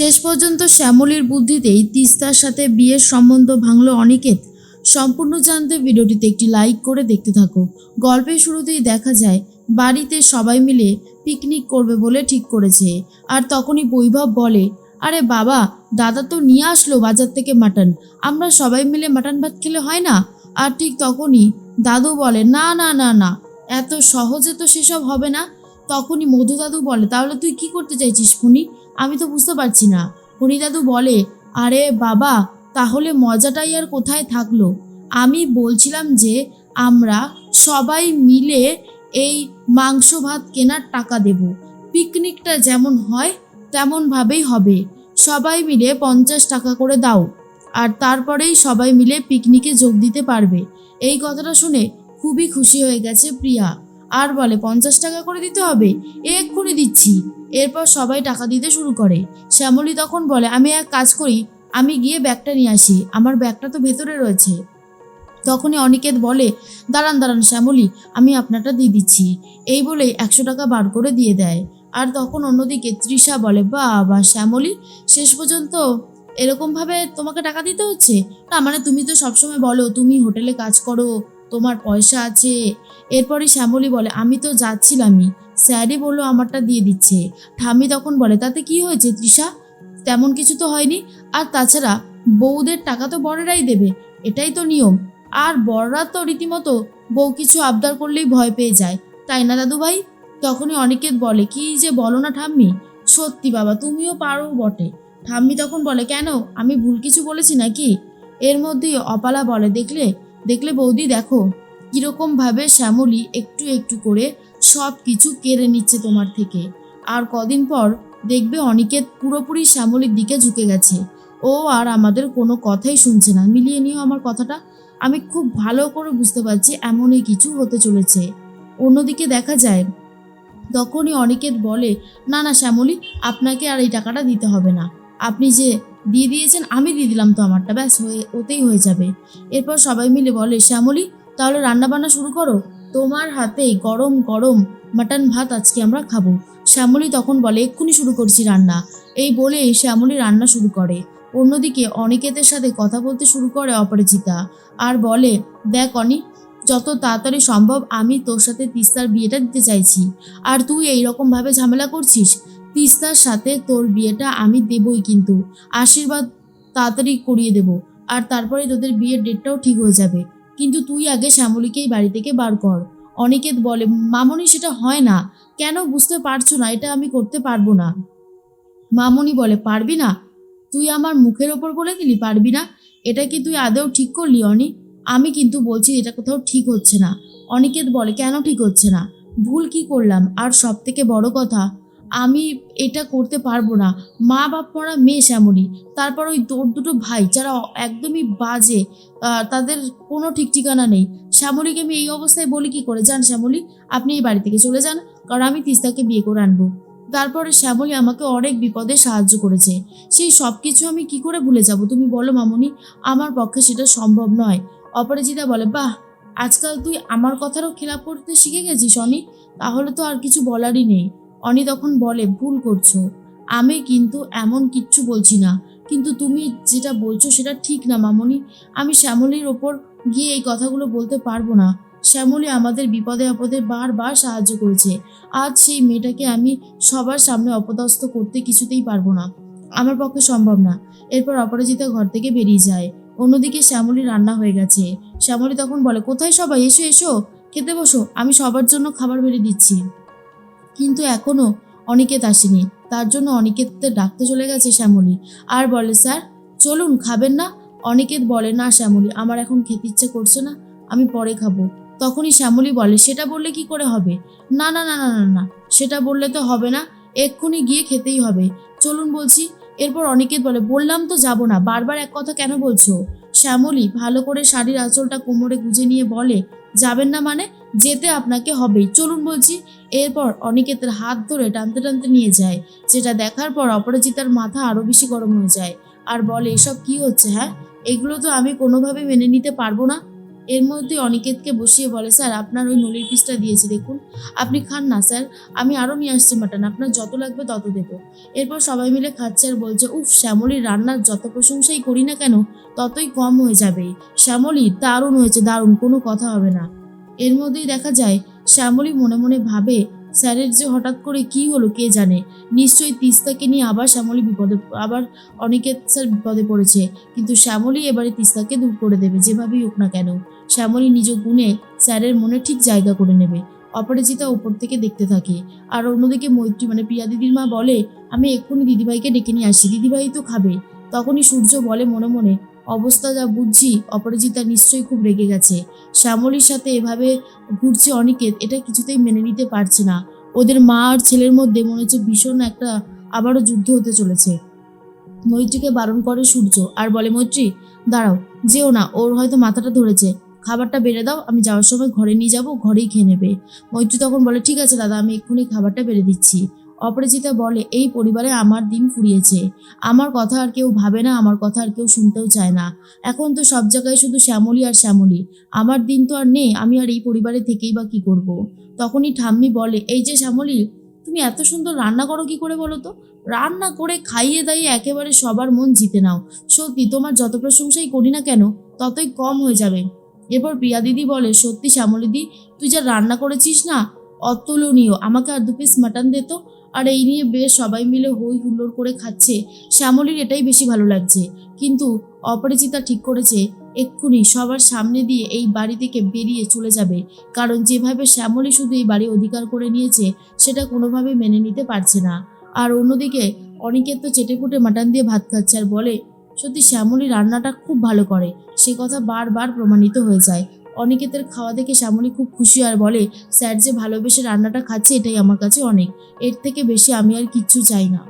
শেষ পর্যন্ত শ্যামলীর বুদ্ধিতেই তিস্তার সাথে বিয়ের সম্বন্ধ ভাঙল অনিকেত। সম্পূর্ণ জানতে ভিডিওটিতে একটি লাইক করে দেখতে থাকো। গল্পের শুরুতেই দেখা যায়, বাড়িতে সবাই মিলে পিকনিক করবে বলে ঠিক করেছে। আর তখনই বৈভব বলে, আরে বাবা, দাদা তো নিয়ে আসলো বাজার থেকে মাটন। আমরা সবাই মিলে মাটন ভাত খেলে হয় না? আর ঠিক তখনই দাদু বলে, না না না না। এত সহজে তো সেসব হবে না। তখনই মধু দাদু বলে, তাহলে তুই কি করতে চাইছিস ফণি আমি তো বুঝতে পারছি না। ফণি দাদু বলে, আরে বাবা, তাহলে মজাটাই আর কোথায় থাকল? আমি বলছিলাম যে আমরা সবাই মিলে এই মাংস ভাত কেনার টাকা দেব। পিকনিকটা যেমন হয়, তেমনভাবেই হবে। সবাই মিলে পঞ্চাশ টাকা করে দাও, আর তারপরেই সবাই মিলে পিকনিকে যোগ দিতে পারবে। এই কথাটা শুনে খুবই খুশি হয়ে গেছে প্রিয়া। আর বলে, পঞ্চাশ টাকা করে দিতে হবে? এক্ষুনি দিচ্ছি। এরপর সবাই টাকা দিতে শুরু করে। শ্যামলী তখন বলে, আমি এক কাজ করি, আমি গিয়ে ব্যাগটা নিয়ে আসি। আমার ব্যাগটা তো ভেতরে রয়েছে। তখনই অনিকেত বলে, দাঁড়ান দাঁড়ান শ্যামলী, আমি আপনারটা দিয়ে দিচ্ছি। এই বলেই একশো টাকা বার করে দিয়ে দেয়। আর তখন অন্যদিকে তৃষা বলে বা বা শ্যামলী, শেষ পর্যন্ত এরকমভাবে তোমাকে টাকা দিতে হচ্ছে? না মানে তুমি তো সবসময় বলো, তুমি হোটেলে কাজ করো তোমার পয়সা আছে। এরপরে শ্যামলী বলে, আমি তো যাচ্ছিলামই। স্যারই বলল, আমারটা দিয়ে দিচ্ছে। ঠাম্মি তখন বলে, তাতে কি হয়েছে তৃষা? তেমন কিছু তো হয়নি। আর তাছাড়া বউদের টাকা তো বড়রাই দেবে, এটাই তো নিয়ম। আর বড়রা তো রীতিমতো বউ কিছু আবদার করলেই ভয় পেয়ে যায়, তাই না দাদু ভাই তখনই অনিকেত বলে, কি যে বলো না ঠাম্মি? সত্যি বাবা, তুমিও পারো বটে। ঠাম্মি তখন বলে, কেন? আমি ভুল কিছু বলেছি নাকি? এর মধ্যেই অপালা বলে, দেখলে দেখলে বৌদি দেখো কীরকম ভাবে শ্যামলী একটু একটু করে সব কিছু কেড়ে নিচ্ছে তোমার থেকে। আর কদিন পর দেখবে অনিকেত পুরোপুরি শ্যামলীর দিকে ঝুঁকে গেছে। ও আর আমাদের কোনো কথাই শুনছে না। মিলিয়ে নিও আমার কথাটা। আমি খুব ভালো করে বুঝতে পারছি এমনই কিছু হতে চলেছে। অন্যদিকে দেখা যায়, তখনই অনিকেত বলে, না না, শ্যামলী, আপনাকে আর এই টাকাটা দিতে হবে না। আপনি যে দিয়ে দিয়েছেন, আমি দিয়ে দিলাম তো আমারটা, ব্যাস হয়ে, ওতেই হয়ে যাবে। এরপর সবাই মিলে বলে, শ্যামলী, তাহলে রান্না বান্না শুরু করো। তোমার হাতেই গরম গরম মাটন ভাত আজকে আমরা খাব। শ্যামলী তখন বলে, এক্ষুনি শুরু করছি রান্না। এই বলেই শ্যামলী রান্না শুরু করে। অন্যদিকে অনিকেতের সাথে কথা বলতে শুরু করে অপরাজিতা আর বলে, দেখ অনি, যত তাড়াতাড়ি সম্ভব আমি তোর সাথে তিস্তার বিয়েটা দিতে চাইছি। আর তুই এই রকম ভাবে ঝামেলা করছিস তিস্তার সাথে তোর বিয়েটা আমি দেবই কিন্তু। আশীর্বাদ তাড়াতাড়ি করিয়ে দেব, আর তারপরে তোদের বিয়ের ডেটটাও ঠিক হয়ে যাবে। কিন্তু তুই আগে শ্যামলীকেই বাড়ি থেকে বার কর। অনিকেত বলে, মামনি, সেটা হয় না। কেন? বুঝতে পারছ না, এটা আমি করতে পারব না। মামনি বলে, পারবি না? তুই আমার মুখের ওপর বলে দিলি, পারবি না? এটা কি তুই আদৌ ঠিক করলি, অনি? আমি কিন্তু বলছি, এটা কোথাও ঠিক হচ্ছে না। অনিকেত বলে, কেন ঠিক হচ্ছে না? ভুল কি করলাম? আর সব থেকে বড় কথা আমি এটা করতে পারব না। মা, বাপ মরা মেয়ে শ্যামলী। তারপর ওই তোর দুটো ভাই, যারা একদমই বাজে তাদের কোনো ঠিক ঠিকানা নেই। শ্যামলীকে আমি এই অবস্থায় বলি কি করে? যান শ্যামলী, আপনি এই বাড়ি থেকে চলে যান, কারণ আমি তিস্তাকে বিয়ে করে আনব। তারপরে শ্যামলী আমাকে অনেক বিপদে সাহায্য করেছে। সেই সব কিছু আমি কি করে ভুলে যাব? তুমি বলো মামনি, আমার পক্ষে সেটা সম্ভব নয়। অপরাজিতা বলে, বাহ, আজকাল তুই আমার কথারও খেলাপ করতে শিখে গেছিস অনি তাহলে তো আর কিছু বলারই নেই। অনি তখন বলে, ভুল করছ। আমি কিন্তু এমন কিচ্ছু বলছি না। কিন্তু তুমি যেটা বলছো সেটা ঠিক না মামনি। আমি শ্যামলীর ওপর গিয়ে এই কথাগুলো বলতে পারব না। শ্যামলী আমাদের বিপদে আপদে বারবার সাহায্য করেছে। আজ সেই মেয়েটাকে আমি সবার সামনে অপদস্থ করতে কিছুতেই পারব না। আমার পক্ষে সম্ভব না। এরপর অপরাজিতা ঘর থেকে বেরিয়ে যায়। অন্যদিকে শ্যামলী রান্না হয়ে গেছে। শ্যামলী তখন বলে, কোথায় সবাই? এসো এসো। খেতে বসো। আমি সবার জন্য খাবার বেড়ে দিচ্ছি। কিন্তু এখনও অনিকেত আসেনি। তার জন্য অনিকেতদের ডাকতে চলে গেছে শ্যামলী। আর বলে, স্যার, চলুন, খাবেন না? অনিকেত বলে, না, শ্যামলী, আমার এখন খেতে ইচ্ছে করছে না, আমি পরে খাব। তখনই শ্যামলী বলে, সেটা বললে কি করে হবে? না না না না না না, সেটা বললে তো হবে না, এক্ষুনি গিয়ে খেতেই হবে। চলুন, বলছি এরপর অনিকেত বলে, বললাম তো যাব না। বারবার এক কথা কেন বলছো? শ্যামলী ভালো করে শাড়ির আঁচলটা কোমরে গুঁজে নিয়ে বলে, যাবেন না মানে? যেতে আপনাকে হবেই। চলুন বলছি। এরপর অনিকেতের হাত ধরে টানতে টানতে নিয়ে যায়, যেটা দেখার পর অপরাজিতার মাথা আরও বেশি গরম হয়ে যায়। আর বলে, এসব কি হচ্ছে হ্যাঁ? এগুলো তো আমি কোনোভাবে মেনে নিতে পারব না। এর মধ্যে অনিকেতকে বসিয়ে বলে, স্যার, আপনার ওই নলির পিসটা দিয়েছি, দেখুন। আপনি খান না, স্যার। আমি আরও নিয়ে আসছি মাটন, আপনার যত লাগবে তত দেবো। এরপর সবাই মিলে খাচ্ছে আর বলছে, উফ, শ্যামলির রান্নার যত প্রশংসাই করি না কেন, ততই কম হয়ে যাবে। শ্যামলি, দারুণ হয়েছে, দারুণ, কোনো কথা হবে না। এর মধ্যেই দেখা যায়, শ্যামলী মনে মনে ভাবে স্যারের যে হঠাৎ করে কি হলো কে জানে? নিশ্চয়ই তিস্তাকে নিয়ে আবার শ্যামলী বিপদে, আবার অনিকেত স্যার বিপদে পড়েছে। কিন্তু শ্যামলী এবারে তিস্তাকে দূর করে দেবে, যেভাবেই হোক না কেন। শ্যামলী নিজ গুণে স্যারের মনে ঠিক জায়গা করে নেবে। অপরাজিতা উপর থেকে দেখতে থাকে। আর অন্যদিকে মৈত্রী মানে প্রিয়া দিদির মা বলে, আমি এক্ষুনি দিদিভাইকে ডেকে নিয়ে আসি, দিদিভাই তো খাবে। তখনই সূর্য বলে মনে মনে অবস্থা যা বুঝছি, অপরাজিতা নিশ্চয়ই খুব রেগে গেছে। শ্যামলীর সাথে এভাবে ঘুরছে অনিকেত, এটা কিছুতেই মেনে নিতে পারছে না। ওদের মা আর ছেলের মধ্যে মনে হচ্ছে ভীষণ একটা আবারও যুদ্ধ হতে চলেছে। মৈত্রীকে বারণ করে সূর্য, আর বলে, মৈত্রী, দাঁড়াও, যেও না, ওর হয়তো মাথাটা ধরেছে। খাবারটা বেড়ে দাও, আমি যাওয়ার সময় ঘরে নিয়ে যাব, ঘরেই খেয়ে নেবে। মৈত্রী তখন বলে, ঠিক আছে দাদা, আমি এক্ষুনি খাবারটা বেড়ে দিচ্ছি। অপরাজিতা বলে, এই পরিবারে আমার দিন ফুরিয়েছে। আমার কথা আর কেউ ভাবে না, আমার কথা আর কেউ শুনতেও চায় না। এখন তো সব জায়গায় শুধু শ্যামলী আর শ্যামলী। আমার দিন তো আর নেই, আমি আর এই পরিবারে থেকেই বা কি করব। তখনই ঠাম্মি বলে, এই যে শ্যামলী, তুমি এত সুন্দর রান্না করো কি করে বলো তো? রান্না করে খাইয়ে দাইয়ে একেবারে সবার মন জিতে নাও। সত্যি, তোমার যত প্রশংসাই করি না কেন, ততই কম হয়ে যাবে। এরপর প্রিয়া দিদি বলে, সত্যি শ্যামলীদি তুই যা রান্না করেছিস না, অতুলনীয়। আমাকে আর দু পিস মাটন দে তো। আর এই নিয়ে বেশ সবাই মিলে হই হুল্লোড় করে খাচ্ছে। শ্যামলীর এটাই বেশি ভালো লাগছে। কিন্তু অপরিচিতা ঠিক করেছে, এক্ষুনি সবার সামনে দিয়ে এই বাড়ি থেকে বেরিয়ে চলে যাবে। কারণ যেভাবে শ্যামলী শুধু এই বাড়ি অধিকার করে নিয়েছে, সেটা কোনোভাবে মেনে নিতে পারছে না। আর অন্যদিকে অনেকের তো চেটেপুটে মাটন দিয়ে ভাত খাচ্ছে আর বলে, সত্যি শ্যামলী রান্নাটা খুব ভালো করে। সে কথা বারবার প্রমাণিত হয়ে যায়। অনিকেতের খাওয়া দেখে শ্যামলী খুব খুশি আর বলে, স্যার যে ভালোবেসে রান্নাটা খাচ্ছে, এটাই আমার কাছে অনেক। এর থেকে বেশি আমি আর কিচ্ছু চাই না।